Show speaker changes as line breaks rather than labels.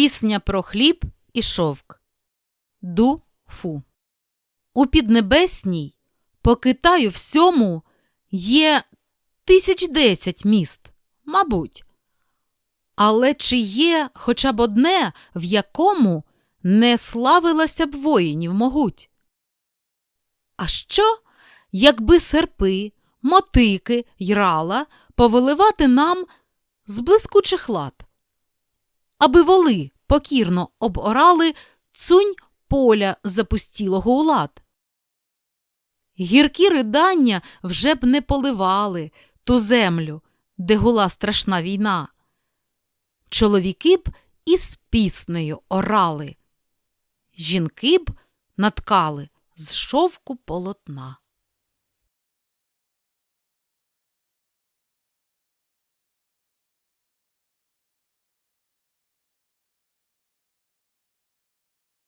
Пісня про хліб і шовк. Ду фу. У Піднебесній по Китаю всьому є тисяч десять міст, мабуть. Але чи є хоча б одне, в якому не славилася б воїнів могуть? А що, якби серпи, мотики й рала повиливати нам з блискучих лад, аби воли покірно оборали цунь поля запустілого у лад? Гіркі ридання вже б не поливали ту землю, де гула страшна війна. Чоловіки б із піснею орали, жінки б наткали з шовку полотна.